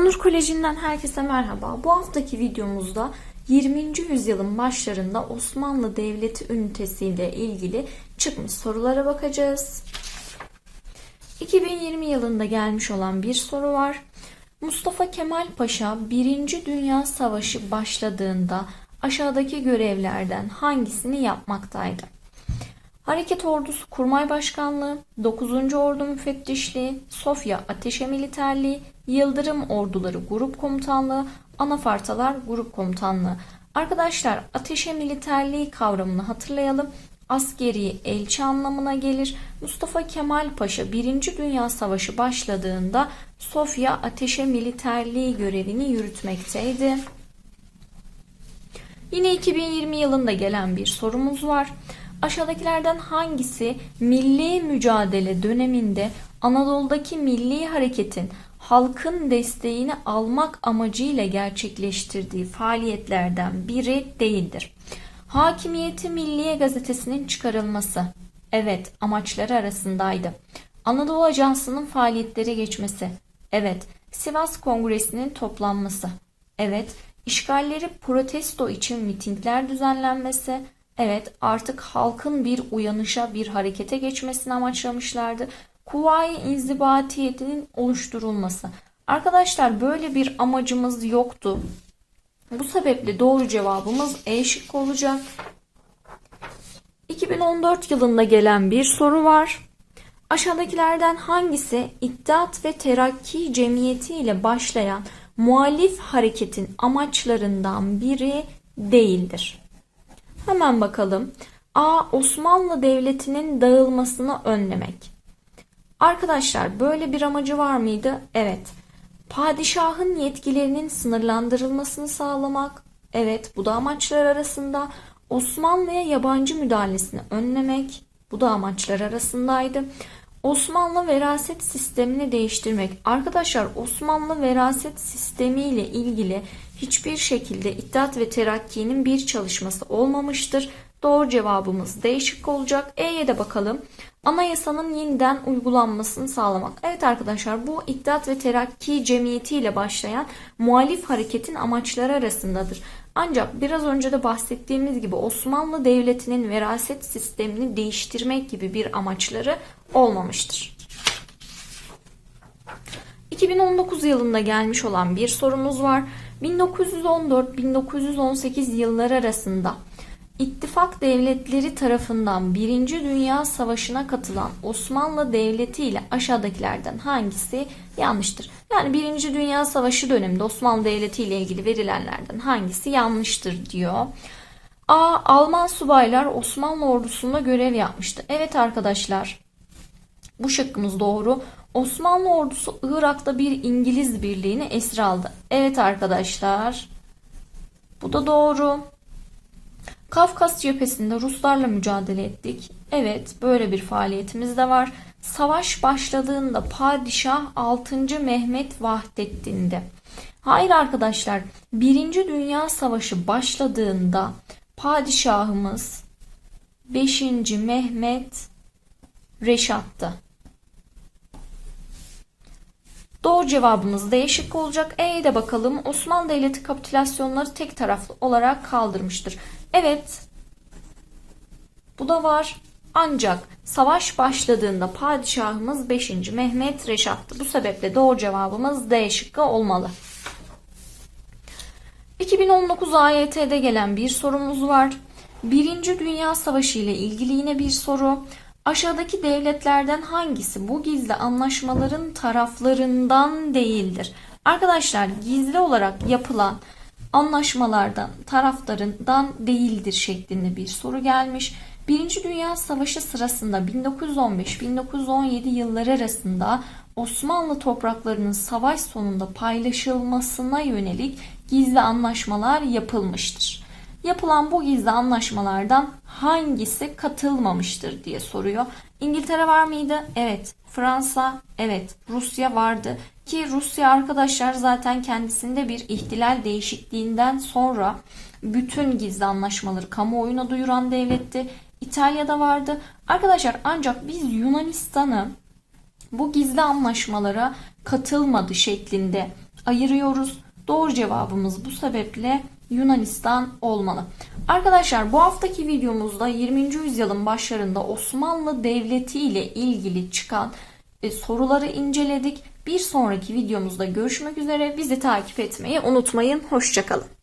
Onur Koleji'nden herkese merhaba. Bu haftaki videomuzda 20. yüzyılın başlarında Osmanlı Devleti ünitesiyle ilgili çıkmış sorulara bakacağız. 2020 yılında gelmiş olan bir soru var. Mustafa Kemal Paşa 1. Dünya Savaşı başladığında aşağıdaki görevlerden hangisini yapmaktaydı? Hareket Ordusu Kurmay Başkanlığı, 9. Ordu Müfettişliği, Sofya Ateşe Militerliği, Yıldırım Orduları Grup Komutanlığı, Anafartalar Grup Komutanlığı. Arkadaşlar ateşe militerliği kavramını hatırlayalım. Askeri elçi anlamına gelir. Mustafa Kemal Paşa 1. Dünya Savaşı başladığında Sofya Ateşe Militerliği görevini yürütmekteydi. Yine 2020 yılında gelen bir sorumuz var. Aşağıdakilerden hangisi milli mücadele döneminde Anadolu'daki milli hareketin halkın desteğini almak amacıyla gerçekleştirdiği faaliyetlerden biri değildir? Hakimiyeti Milliye gazetesinin çıkarılması. Evet, amaçları arasındaydı. Anadolu Ajansı'nın faaliyetlere geçmesi. Evet, Sivas Kongresi'nin toplanması. Evet, işgalleri protesto için mitingler düzenlenmesi. Evet, artık halkın bir uyanışa, bir harekete geçmesini amaçlamışlardı. Kuvayi İnzibatiye'nin oluşturulması. Arkadaşlar böyle bir amacımız yoktu. Bu sebeple doğru cevabımız E şıkkı olacak. 2014 yılında gelen bir soru var. Aşağıdakilerden hangisi İttihat ve Terakki Cemiyeti ile başlayan muhalif hareketin amaçlarından biri değildir? Hemen bakalım. A. Osmanlı Devleti'nin dağılmasını önlemek. Arkadaşlar böyle bir amacı var mıydı? Evet. Padişahın yetkilerinin sınırlandırılmasını sağlamak. Evet bu da amaçlar arasında. Osmanlı'ya yabancı müdahalesini önlemek. Bu da amaçlar arasındaydı. Osmanlı veraset sistemini değiştirmek. Arkadaşlar Osmanlı veraset sistemi ile ilgili hiçbir şekilde İttihat ve Terakki'nin bir çalışması olmamıştır. Doğru cevabımız değişik olacak. E'ye de bakalım. Anayasanın yeniden uygulanmasını sağlamak. Evet arkadaşlar bu İttihat ve Terakki Cemiyeti ile başlayan muhalif hareketin amaçları arasındadır. Ancak biraz önce de bahsettiğimiz gibi Osmanlı Devleti'nin veraset sistemini değiştirmek gibi bir amaçları olmamıştır. 2019 yılında gelmiş olan bir sorumuz var. 1914-1918 yılları arasında İttifak devletleri tarafından 1. Dünya Savaşı'na katılan Osmanlı Devleti ile aşağıdakilerden hangisi yanlıştır? Yani 1. Dünya Savaşı döneminde Osmanlı Devleti ile ilgili verilenlerden hangisi yanlıştır diyor. A. Alman subaylar Osmanlı ordusunda görev yapmıştı. Evet arkadaşlar bu şıkkımız doğru. Osmanlı ordusu Irak'ta bir İngiliz birliğini esir aldı. Evet arkadaşlar bu da doğru. Kafkas cephesinde Ruslarla mücadele ettik. Evet, böyle bir faaliyetimiz de var. Savaş başladığında Padişah 6. Mehmet Vahdettin'de. Hayır arkadaşlar, 1. Dünya Savaşı başladığında padişahımız 5. Mehmet Reşat'tı. Doğru cevabımız değişik olacak. E'ye de bakalım. Osmanlı Devleti kapitülasyonları tek taraflı olarak kaldırmıştır. Evet. Bu da var. Ancak savaş başladığında padişahımız 5. Mehmet Reşat'tı. Bu sebeple doğru cevabımız D şıkkı olmalı. 2019 AYT'de gelen bir sorumuz var. Birinci Dünya Savaşı ile ilgili yine bir soru. Aşağıdaki devletlerden hangisi bu gizli anlaşmaların taraflarından değildir? Arkadaşlar gizli olarak yapılan anlaşmalardan, taraflarından değildir şeklinde bir soru gelmiş. Birinci Dünya Savaşı sırasında 1915-1917 yılları arasında Osmanlı topraklarının savaş sonunda paylaşılmasına yönelik gizli anlaşmalar yapılmıştır. Yapılan bu gizli anlaşmalardan hangisi katılmamıştır diye soruyor. İngiltere var mıydı? Evet. Fransa? Evet. Rusya vardı. Ki Rusya arkadaşlar zaten kendisinde bir ihtilal değişikliğinden sonra bütün gizli anlaşmaları kamuoyuna duyuran devletti. İtalya'da vardı. Arkadaşlar ancak biz Yunanistan'ı bu gizli anlaşmalara katılmadı şeklinde ayırıyoruz. Doğru cevabımız bu sebeple Yunanistan olmalı. Arkadaşlar bu haftaki videomuzda 20. yüzyılın başlarında Osmanlı Devleti ile ilgili çıkan e, soruları inceledik. Bir sonraki videomuzda görüşmek üzere. Bizi takip etmeyi unutmayın. Hoşçakalın.